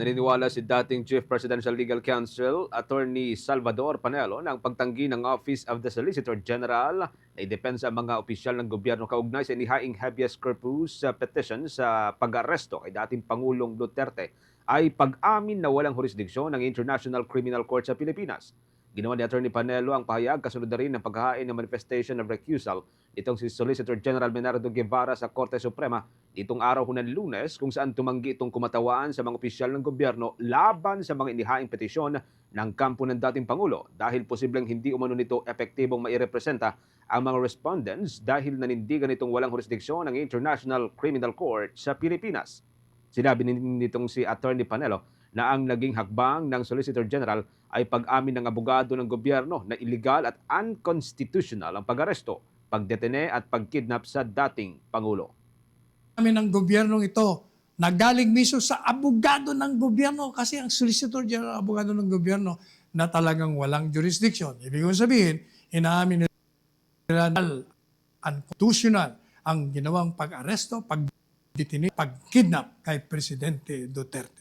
Naniniwala si dating Chief Presidential Legal Counsel Attorney Salvador Panelo na ang pagtanggi ng Office of the Solicitor General ay depensa ang mga opisyal ng gobyerno kaugnay sa inihaing habeas corpus petition sa pag-aresto kay dating Pangulong Duterte ay pag-amin na walang jurisdiksyon ng International Criminal Court sa Pilipinas. Ginawa ni Attorney Panelo ang pahayag kasunod na rin ng paghahain ng manifestation of recusal itong si Solicitor General Menardo Guevara sa Korte Suprema itong araw hunan lunes kung saan tumanggi itong kumatawaan sa mga opisyal ng gobyerno laban sa mga inihaing petisyon ng kampo ng dating Pangulo dahil posibleng hindi umano nito epektibong mairepresenta ang mga respondents dahil nanindigan itong walang jurisdiksyon ng International Criminal Court sa Pilipinas. Sinabi nitong si Attorney Panelo na ang naging hakbang ng Solicitor General ay pag-amin ng abogado ng gobyerno na illegal at unconstitutional ang pag-aresto, pagdetene at pagkidnap sa dating Pangulo. namin ng gobyernong ito na galing mismo sa abogado ng gobyerno kasi ang Solicitor General abogado ng gobyerno na talagang walang jurisdiction. Ibig kong sabihin, inaamin nila na unconstitutional ang ginawang pag-aresto, pag-detine, pag-kidnap kay Presidente Duterte.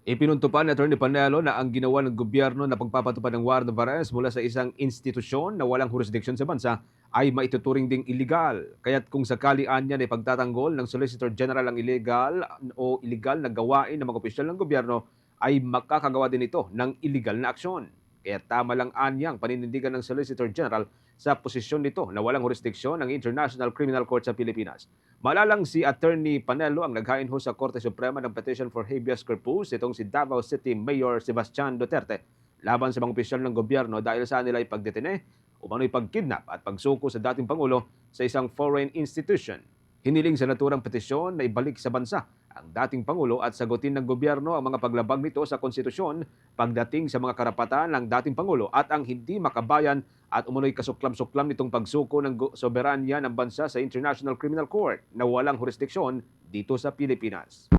Ipinuntupan ni Atty. Panelo na ang ginawa ng gobyerno na pagpapatupad ng warrant of arrest mula sa isang institusyon na walang jurisdiction sa bansa ay maituturing ding illegal. Kaya't kung sakali anya na ipagtatanggol ng Solicitor General ang illegal o illegal na gawain ng mga opisyal ng gobyerno ay makakagawa din ito ng illegal na aksyon. Kaya tama lang anyang paninindigan ng Solicitor General sa posisyon nito na walang jurisdiksyon ng International Criminal Court sa Pilipinas. Malalang si Attorney Panelo ang naghain ho sa Korte Suprema ng petition for habeas corpus itong si Davao City Mayor Sebastian Duterte laban sa mga opisyal ng gobyerno dahil sa nila ipagdetene, umano'y pagkidnap at pagsuko sa dating Pangulo sa isang foreign institution. Hiniling sa naturang petisyon na ibalik sa bansa ang dating Pangulo at sagutin ng gobyerno ang mga paglabag nito sa konstitusyon pagdating sa mga karapatan ng dating Pangulo at ang hindi makabayan at umunoy kasuklam-suklam nitong pagsuko ng soberanya ng bansa sa International Criminal Court na walang jurisdiksyon dito sa Pilipinas.